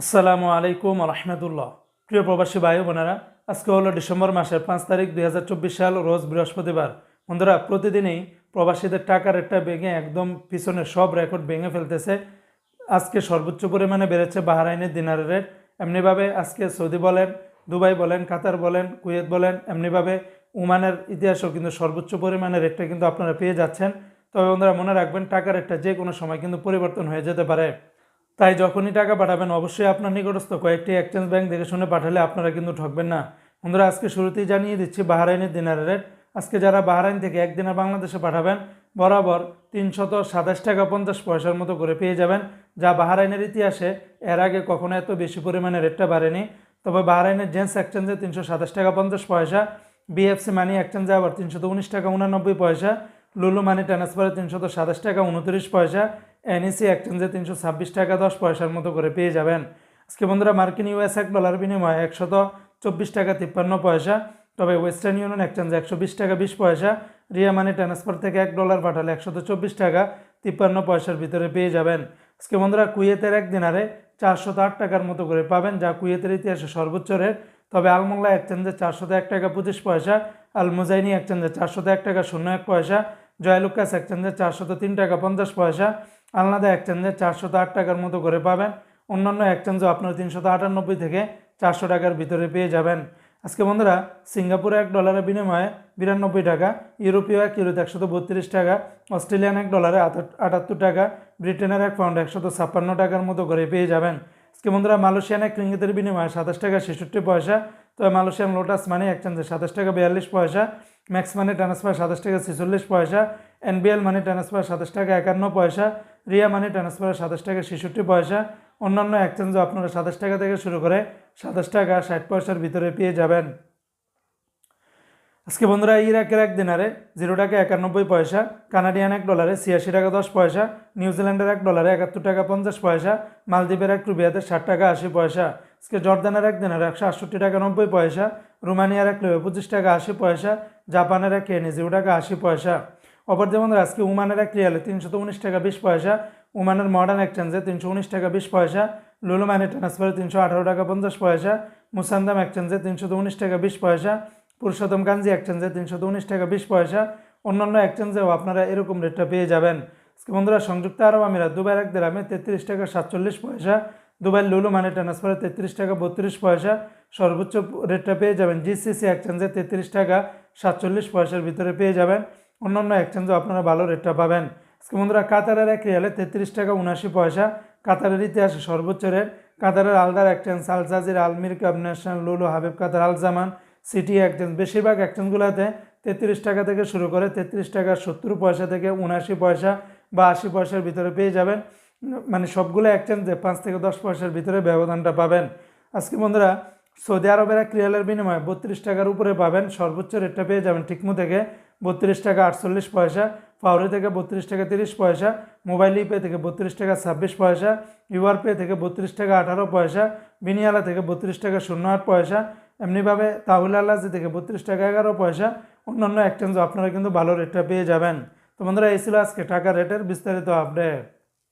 আসসালামু আলাইকুম রহমতুল্লাহ প্রিয় প্রবাসী ভাই বোনেরা, আজকে হলো ডিসেম্বর মাসের পাঁচ তারিখ দুই হাজার চব্বিশ সাল, রোজ বৃহস্পতিবার। বন্ধুরা, প্রতিদিনই প্রবাসীদের টাকা রেটটা ভেঙে একদম পিছনে সব রেকর্ড ভেঙে ফেলতেছে। আজকে সর্বোচ্চ পরিমাণে বেড়েছে বাহারাইনের দিনারের রেট। এমনিভাবে আজকে সৌদি বলেন, দুবাই বলেন, কাতার বলেন, কুয়েত বলেন, এমনিভাবে ওমানের ইতিহাসও কিন্তু সর্বোচ্চ পরিমাণে রেটটা কিন্তু আপনারা পেয়ে যাচ্ছেন। তবে বন্ধুরা, মনে রাখবেন টাকা রেটটা যে কোনো সময় কিন্তু পরিবর্তন হয়ে যেতে পারে। তাই যখনই টাকা পাঠাবেন, অবশ্যই আপনার নিকটস্থ কয়েকটি এক্সচেঞ্জ ব্যাংক দেখে শুনে পাঠালে আপনারা কিন্তু ঠকবেন না। বন্ধুরা, আজকে শুরুতেই জানিয়ে দিচ্ছি, বাহারাইনের দিনারের রেট আজকে যারা বাহারাইন থেকে একদিনের বাংলাদেশে পাঠাবেন, বরাবর তিনশত সাতাশ টাকা পঞ্চাশ পয়সার মতো করে পেয়ে যাবেন, যা বাহারাইনের ইতিহাসে এর আগে কখনো এত বেশি পরিমাণে রেটটা বাড়েনি। তবে বাহারাইনের জেন্টস এক্সচেঞ্জে তিনশো সাতাশ টাকা পঞ্চাশ পয়সা বিএফসি মানি এক্সচেঞ্জে আবার তিনশো উনিশ টাকা উনানব্বই পয়সা লুলু মানি ট্রান্সফারে তিনশত সাতাশ টাকা উনত্রিশ পয়সা এনইসি এক্সচেঞ্জে তিনশো ছাব্বিশ টাকা দশ পয়সার মতো করে পেয়ে যাবেন। আজকে বন্ধুরা মার্কিন ইউএস এক ডলার বিনিময়ে একশত চব্বিশ টাকা তিপ্পান্ন পয়সা, তবে ওয়েস্টার্ন ইউনিয়ন এক্সচেঞ্জে একশো বিশ টাকা বিশ পয়সা, রিয়া মানি ট্রান্সফার থেকে এক ডলার পাঠালে একশত চব্বিশ টাকা তিপ্পান্ন পয়সার ভিতরে পেয়ে যাবেন। আজকে বন্ধুরা কুয়েতের এক দিনারে চারশত আট টাকার মতো করে পাবেন, যা কুয়েতের ইতিহাসে সর্বোচ্চ রেট। তবে আলমোল্লা এক্সচেঞ্জে চারশত এক টাকা পঁচিশ পয়সা, আল মুজাইনি এক্সচেঞ্জে চারশত এক টাকা শূন্য এক পয়সা জয়লুকাস এক্সচেঞ্জে চারশত তিন টাকা পঞ্চাশ পয়সা আলনাদা এক্সচেঞ্জে চারশত আট টাকার মতো করে পাবেন। অন্যান্য এক্সচেঞ্জও আপনারা তিনশো আটানব্বই থেকে চারশো টাকার ভিতরে পেয়ে যাবেন। আজকে বন্ধুরা, সিঙ্গাপুরে এক ডলারের বিনিময়ে বিরানব্বই টাকা, ইউরোপীয় এক ইউরোতে একশত বত্রিশ টাকা, অস্ট্রেলিয়ান এক ডলারে আটাত্তর টাকা, ব্রিটেনের এক পাউন্ড একশত ছাপ্পান্ন টাকার মতো করে পেয়ে যাবেন। আজকে বন্ধুরা, মালয়েশিয়ান এক রিঙ্গিতের বিনিময়ে সাতাশ টাকা ছেষট্টি পয়সা, তবে মালয়েশিয়ান লোটাস মানি এক্সচেঞ্জে সাতাশ টাকা বিয়াল্লিশ পয়সা, ম্যাক্স মানি ট্রান্সফার সাতাশ টাকা ছেচল্লিশ পয়সা এনবিএল মানি ট্রান্সফার সাতাশ টাকা একান্ন পয়সা রিয়া মানি ট্রান্সফার সাতাশ টাকা, ছেষট্টি পয়সা। অন্যান্য এক্সচেঞ্জও আপনারা সাতাশ টাকা থেকে শুরু করে সাতাশ টাকা, ষাট পয়সার ভিতরে পেয়ে যাবেন। আজকে বন্ধুরা ইরাকের এক দিনারে জিরো টাকা একানব্বই পয়সা, কানাডিয়ান এক ডলারে ছিয়াশি টাকা দশ পয়সা নিউজিল্যান্ডের এক ডলারে একাত্তর টাকা পঞ্চাশ পয়সা, মালদ্বীপের এক রুবিয়াতে ষাট টাকা আশি পয়সা। আজকে জর্দানের এক দিনারে একশো আটষট্টি টাকা নব্বই পয়সা, রোমানিয়ার এক পঁচিশ টাকা আশি পয়সা, জাপানের এক কেনি জিরো টাকা আশি পয়সা। অপর যে বন্ধুরা আজকে উমানের এক রিয়ালে তিনশো তো উনিশ টাকা বিশ পয়সা, উমানের মডার্ন এক্সচেঞ্জে তিনশো উনিশ টাকা বিশ পয়সা, লুলু মানি ট্রান্সফারে তিনশো আঠারো টাকা পঞ্চাশ পয়সা, মুসান্দাম এক্সচেঞ্জে তিনশো তো উনিশ টাকা বিশ পয়সা, পুরুষোত্তম কাঞ্জি এক্সচেঞ্জে তিনশো উনিশ টাকা বিশ পয়সা, অন্যান্য এক্সচেঞ্জেও আপনারা এরকম রেটটা পেয়ে যাবেন। আজকে বন্ধুরা, সংযুক্ত আরব আমিরাত, দুবাইয়ের এক দেরামে তেত্রিশ টাকা সাতচল্লিশ পয়সা, দুবাইয়ের লুলু মানি ট্রান্সফারে তেত্রিশ টাকা বত্রিশ পয়সা, সর্বোচ্চ রেটটা পেয়ে যাবেন জিসিসি এক্সচেঞ্জে তেত্রিশ টাকা সাতচল্লিশ পয়সার ভিতরে পেয়ে যাবেন। অন্যান্য এক্সচেঞ্জেও আপনারা ভালো রেটটা পাবেন। আজকে বন্ধুরা, কাতারের এক রিয়ালে তেত্রিশ টাকা উনাশি পয়সা। কাতারের ইতিহাসে সর্বোচ্চ রেট কাতারের আলদার এক্সচেঞ্জ আলজাজির আলমির কাব National Lulu Habib Qatar Al Zaman City Exchange বেশিরভাগ এক্সচেঞ্জগুলোতে তেত্রিশ টাকা থেকে শুরু করে তেত্রিশ টাকা সত্তর পয়সা থেকে উনআশি পয়সা বা আশি পয়সার ভিতরে পেয়ে যাবেন। মানে সবগুলো এক্সচেঞ্জে পাঁচ থেকে দশ পয়সার ভিতরে ব্যবধানটা পাবেন। আজকে বন্ধুরা, সৌদি আরবের এক রিয়ালের বিনিময়ে বত্রিশ টাকার উপরে পাবেন। সর্বোচ্চ রেটটা পেয়ে যাবেন টিকমু থেকে বত্রিশ টাকা আটচল্লিশ পয়সা ফাউরি থেকে বত্রিশ টাকা তিরিশ পয়সা মোবাইল ইপে থেকে বত্রিশ টাকা ছাব্বিশ পয়সা ইউআর পে থেকে বত্রিশ টাকা আঠারো পয়সা বিনিয়ালা থেকে বত্রিশ টাকা শূন্য আট পয়সা, এমনিভাবে তাহুল আল্লাজি থেকে বত্রিশ টাকা এগারো পয়সা, অন্যান্য এক্সচেঞ্জও আপনারা কিন্তু ভালো রেটটা পেয়ে যাবেন। তো বন্ধুরা, এই ছিল আজকে টাকা রেটের বিস্তারিত আপডেট